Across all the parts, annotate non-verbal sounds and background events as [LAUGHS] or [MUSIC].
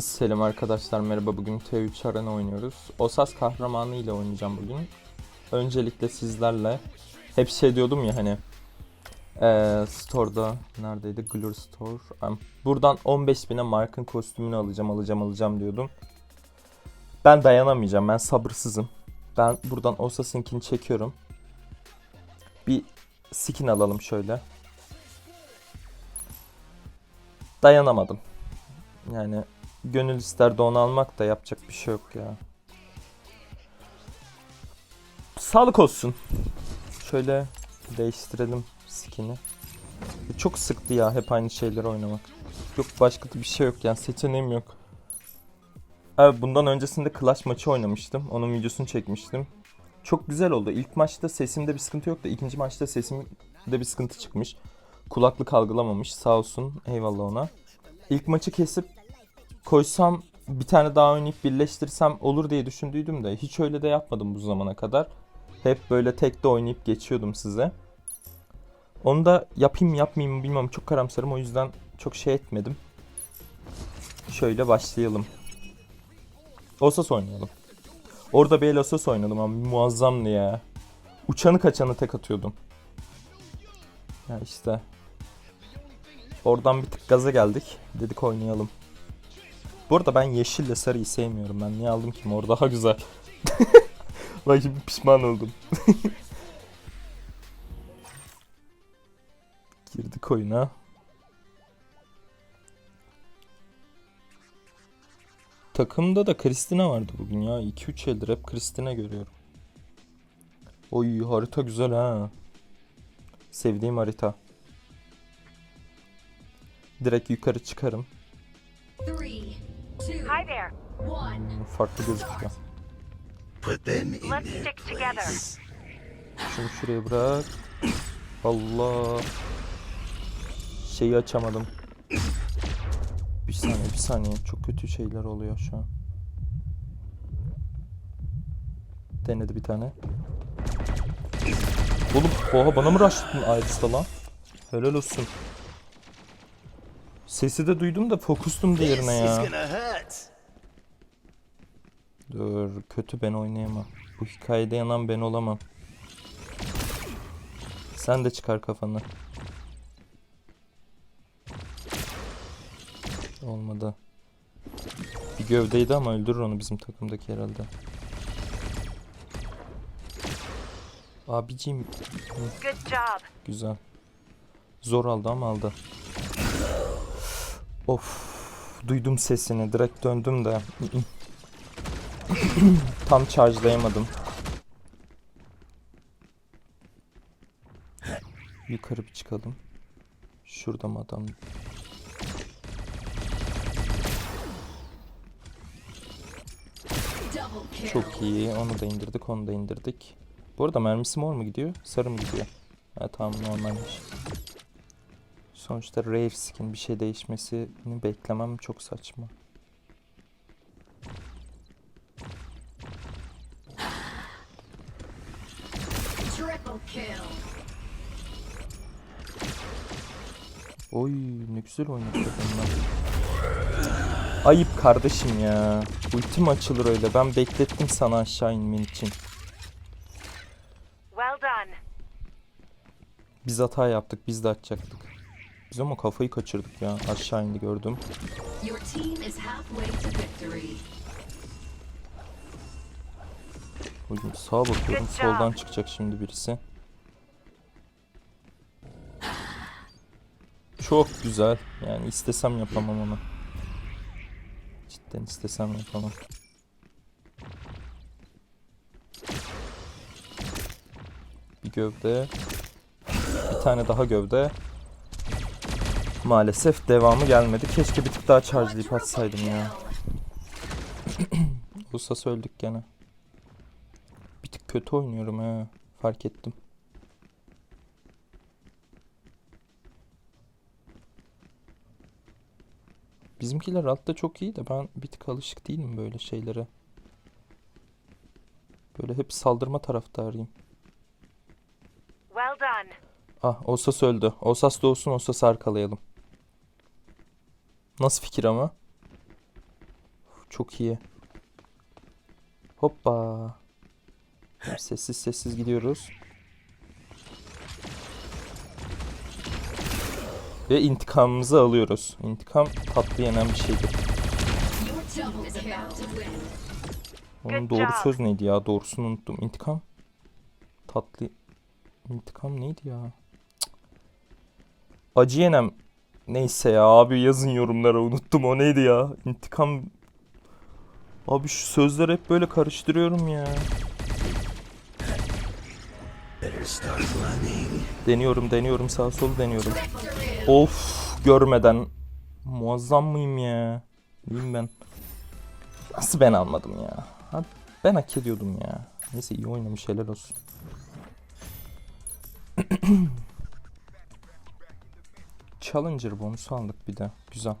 Selam arkadaşlar merhaba bugün T3 Arena oynuyoruz. Osas kahramanı ile oynayacağım bugün. Öncelikle sizlerle hep şey diyordum ya hani eee store'da neredeydi Glur Store. Em, Buradan 15.000'e Mark'ın kostümünü alacağım alacağım alacağım diyordum. Ben dayanamayacağım ben sabırsızım. Ben buradan Osas'ınkini çekiyorum. Bir skin alalım şöyle. Dayanamadım. Yani gönül ister de onu almak da yapacak bir şey yok ya. Sağlık olsun. Şöyle değiştirelim skin'i. Çok sıktı ya hep aynı şeyleri oynamak. Yok başka da bir şey yok yani seçeneğim yok. Evet bundan öncesinde Clash maçı oynamıştım. Onun videosunu çekmiştim. Çok güzel oldu. İlk maçta sesimde bir sıkıntı yoktu. İkinci maçta sesimde bir sıkıntı çıkmış. Kulaklık algılamamış. Sağ olsun. Eyvallah ona. İlk maçı kesip koysam bir tane daha oynayıp birleştirsem olur diye düşündüydüm de hiç öyle de yapmadım bu zamana kadar. Hep böyle tek de oynayıp geçiyordum size. Onu da yapayım yapmayayım bilmem çok karamsarım o yüzden çok şey etmedim. Şöyle başlayalım. Osas oynayalım. Orada bir el Osas oynadım ama muazzamdı ya. Uçanı kaçanı tek atıyordum. Ya işte. Oradan bir tık gaza geldik. Dedik oynayalım. Bu arada ben yeşille sarıyı sevmiyorum. Ben niye aldım ki mor daha güzel. [LAUGHS] Bak şimdi pişman oldum. [LAUGHS] Girdik oyuna. Takımda da Kristina vardı bugün ya. 2-3 eldir hep Kristina görüyorum. Oy harita güzel ha. Sevdiğim harita. Direkt yukarı çıkarım. Three, two, Hi there. one. Hmm, Farklı gözüküyor. Put them in Let's their stick together. place. Şunu şuraya bırak. Allah. Şeyi açamadım. Bir saniye bir saniye. Çok kötü şeyler oluyor şu an. Denedi bir tane. Oğlum oha bana mı rushladın Iris'ta lan? Helal olsun. Sesi de duydum da fokustum diğerine ya. Dur kötü ben oynayamam. Bu hikayede yanan ben olamam. Sen de çıkar kafanı. Olmadı. Bir gövdeydi ama öldürür onu bizim takımdaki herhalde. Abicim güzel. Zor aldı ama aldı. Of duydum sesini direkt döndüm de. [CLEARS THROAT] Tam charge'layamadım. Yukarı bir çıkalım. Şurada mı adam? Çok iyi. Onu da indirdik, onu da indirdik. Bu arada mermisi mor mu gidiyor? Sarı mı gidiyor? Ha tamam normalmiş. Sonuçta skin bir şey değişmesini beklemem çok saçma. Oy ne güzel oynadı bunlar. Ayıp kardeşim ya. Ultim açılır öyle. Ben beklettim sana aşağı inmen için. Biz hata yaptık. Biz de açacaktık. Biz ama kafayı kaçırdık ya. Aşağı indi gördüm. Oğlum sağa bakıyorum. Soldan çıkacak şimdi birisi. Çok güzel. Yani istesem yapamam onu. Cidden istesem yapamam. Bir gövde. Bir tane daha gövde. Maalesef devamı gelmedi. Keşke bir tık daha charge'layıp atsaydım ya. [CLEARS THROAT] Usta öldük gene. Bir tık kötü oynuyorum ha. Fark ettim. Bizimkiler altta çok iyi de ben bir tık alışık değilim böyle şeylere. Böyle hep saldırma taraftarıyım. Well done. Ah Osas öldü. Osas doğsun Osas'ı arkalayalım. Nasıl fikir ama? çok iyi. Hoppa. Sessiz sessiz gidiyoruz. Ve intikamımızı alıyoruz. İntikam tatlı yenen bir şeydir. Onun doğru söz neydi ya? Doğrusunu unuttum. İntikam. Tatlı. İntikam neydi ya? Acı yenem. Neyse ya abi yazın yorumlara unuttum o neydi ya? İntikam. Abi şu sözleri hep böyle karıştırıyorum ya. Deniyorum deniyorum sağ sol deniyorum. Of görmeden. Muazzam mıyım ya? Neyim ben? Nasıl ben almadım ya? Ha, ben hak ediyordum ya. Neyse iyi oynamış helal olsun. [CLEARS THROAT] Challenger bonusu aldık bir de. Güzel.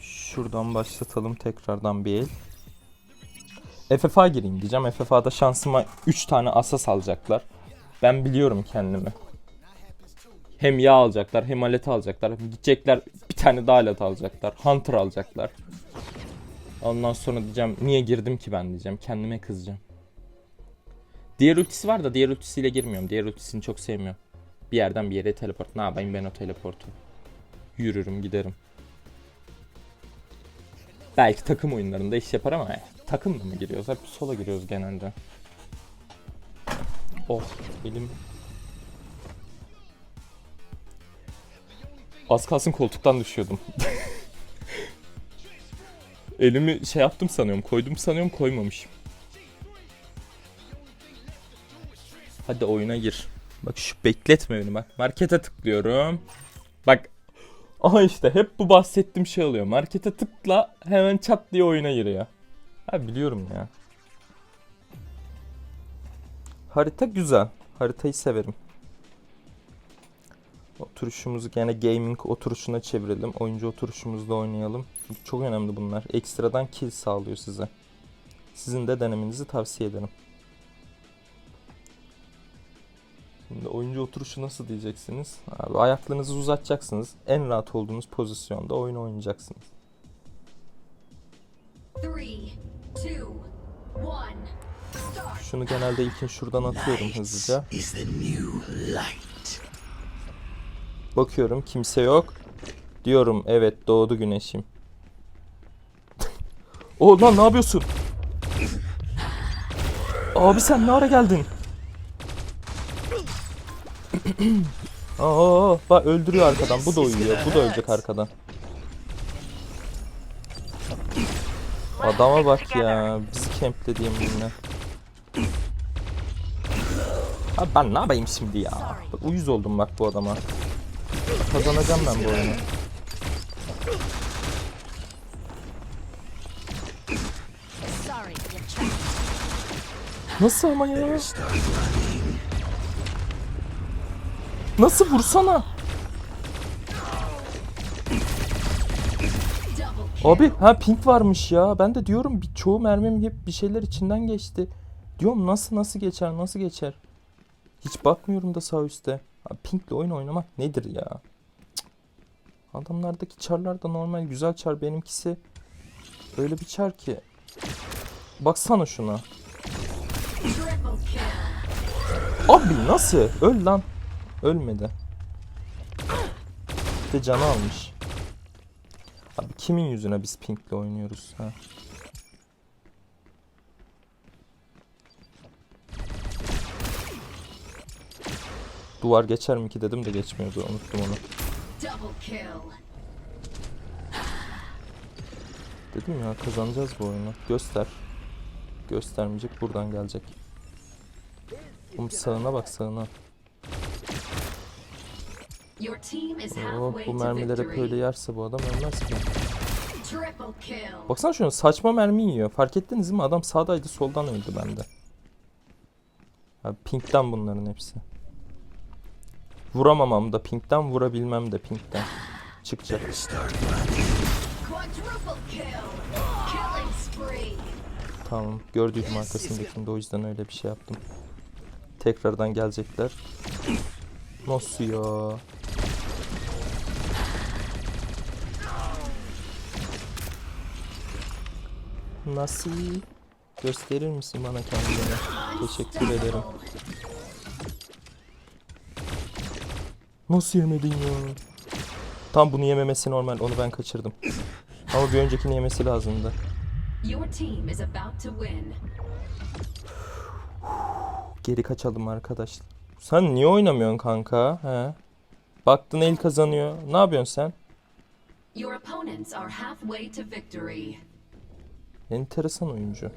Şuradan başlatalım tekrardan bir el. FFA gireyim diyeceğim. FFA'da şansıma 3 tane asas alacaklar. Ben biliyorum kendimi. Hem yağ alacaklar hem alet alacaklar. Gidecekler bir tane daha alet alacaklar. Hunter alacaklar. Ondan sonra diyeceğim niye girdim ki ben diyeceğim. Kendime kızacağım. Diğer ultisi var da diğer ultisiyle girmiyorum. Diğer ultisini çok sevmiyorum. Bir yerden bir yere teleport. Ne yapayım ben o teleportu? Yürürüm giderim. Belki takım oyunlarında iş yapar ama eh, takımla mı giriyoruz? Hep sola giriyoruz genelde. Oh elim Az kalsın koltuktan düşüyordum. [LAUGHS] Elimi şey yaptım sanıyorum, koydum sanıyorum, koymamışım. Hadi oyuna gir. Bak şu bekletme beni bak. Markete tıklıyorum. Bak. Aha işte hep bu bahsettiğim şey oluyor. Markete tıkla hemen çat diye oyuna giriyor. Ha biliyorum ya. Harita güzel. Haritayı severim. Oturuşumuzu gene gaming oturuşuna çevirelim. Oyuncu oturuşumuzda oynayalım. Çok önemli bunlar. Ekstradan kill sağlıyor size. Sizin de denemenizi tavsiye ederim. Oyuncu oturuşu nasıl diyeceksiniz? Abi ayaklarınızı uzatacaksınız. En rahat olduğunuz pozisyonda oyun oynayacaksınız. Three, two, one. Start. Şunu genelde ilkin şuradan atıyorum hızlıca. Bakıyorum kimse yok. Diyorum evet doğdu güneşim. [LAUGHS] o lan ne yapıyorsun? Abi sen ne ara geldin? Aa, bak öldürüyor arkadan. Bu da uyuyor. Bu da ölecek arkadan. Adama bak ya. Bizi kemplediğim yine. Abi ben ne yapayım şimdi ya? Bak, Uyuz oldum bak bu adama. Kazanacağım ben bu oyunu. Nasıl ama ya? Nasıl vursana? Abi ha pink varmış ya. Ben de diyorum bir çoğu mermim hep bir şeyler içinden geçti. Diyorum nasıl nasıl geçer nasıl geçer. Hiç bakmıyorum da sağ üstte. Pinkle oyun oynamak nedir ya? Cık. Adamlardaki çarlar da normal güzel çar benimkisi. Öyle bir çar ki. Baksana şuna. Abi nasıl? Öl lan. Ölmedi. Bir de canı almış. Abi kimin yüzüne biz Pink'le oynuyoruz ha? Duvar geçer mi ki dedim de geçmiyordu. Unuttum onu. Dedim ya kazanacağız bu oyunu. Göster. Göstermeyecek buradan gelecek. Oğlum sağına bak sağına. Halfway bu mermileri hep öyle victory. yerse bu adam ölmez ki. Baksana şunu saçma mermi yiyor. Fark ettiniz mi? Adam sağdaydı soldan öldü bende. Abi pinkten bunların hepsi. Vuramamam da pinkten vurabilmem de pinkten. Çıkacak. Tamam. Gördüydüm arkasındakini de o yüzden öyle bir şey yaptım. Tekrardan gelecekler. Nasıl ya? Nasıl? Gösterir misin bana kendini? Teşekkür ederim. Nasıl yemedin ya? Tam bunu yememesi normal. Onu ben kaçırdım. Ama bir öncekini yemesi lazımdı. Geri kaçalım arkadaşlar. Sen niye oynamıyorsun kanka? He? Baktın el kazanıyor. Ne yapıyorsun sen? Your opponents are halfway to victory. Enteresan oyuncu.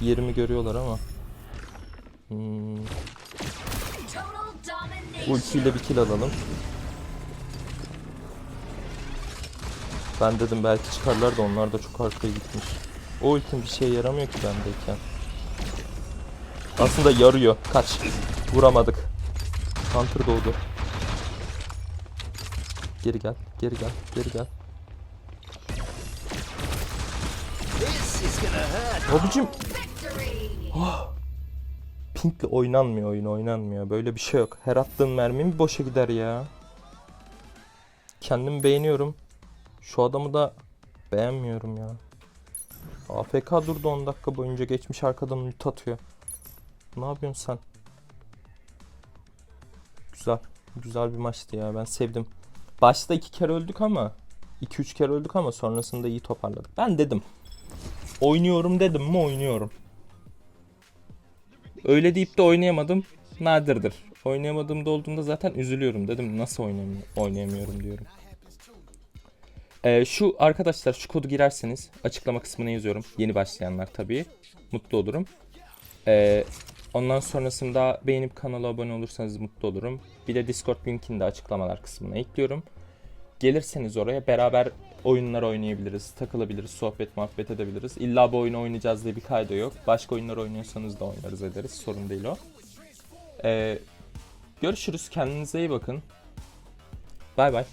Yerimi görüyorlar ama. Hmm, ultiyle bir kill alalım. Ben dedim belki çıkarlar da onlar da çok arkaya gitmiş. O ultim bir şeye yaramıyor ki bendeyken. Aslında yarıyor. Kaç. Vuramadık. Hunter doğdu. Geri gel, geri gel, geri gel. Abicim Victory. Pink'le oynanmıyor oyun oynanmıyor. Böyle bir şey yok. Her attığın mermi mi boşa gider ya? Kendimi beğeniyorum. Şu adamı da beğenmiyorum ya. AFK durdu 10 dakika boyunca geçmiş arkadan ult atıyor. Ne yapıyorsun sen? Güzel. Güzel bir maçtı ya. Ben sevdim. Başta iki kere öldük ama 2-3 kere öldük ama sonrasında iyi toparladık. Ben dedim. Oynuyorum dedim mi oynuyorum. Öyle deyip de oynayamadım. Nadirdir. Oynayamadığımda olduğunda zaten üzülüyorum. Dedim nasıl oynayamıyorum, oynayamıyorum diyorum. Ee, şu arkadaşlar şu kodu girerseniz açıklama kısmına yazıyorum. Yeni başlayanlar tabii. Mutlu olurum. Ee, ondan sonrasında beğenip kanala abone olursanız mutlu olurum. Bir de Discord linkini de açıklamalar kısmına ekliyorum. Gelirseniz oraya beraber oyunlar oynayabiliriz, takılabiliriz, sohbet muhabbet edebiliriz. İlla bu oyunu oynayacağız diye bir kayda yok. Başka oyunlar oynuyorsanız da oynarız ederiz. Sorun değil o. Ee, görüşürüz. Kendinize iyi bakın. Bay bay.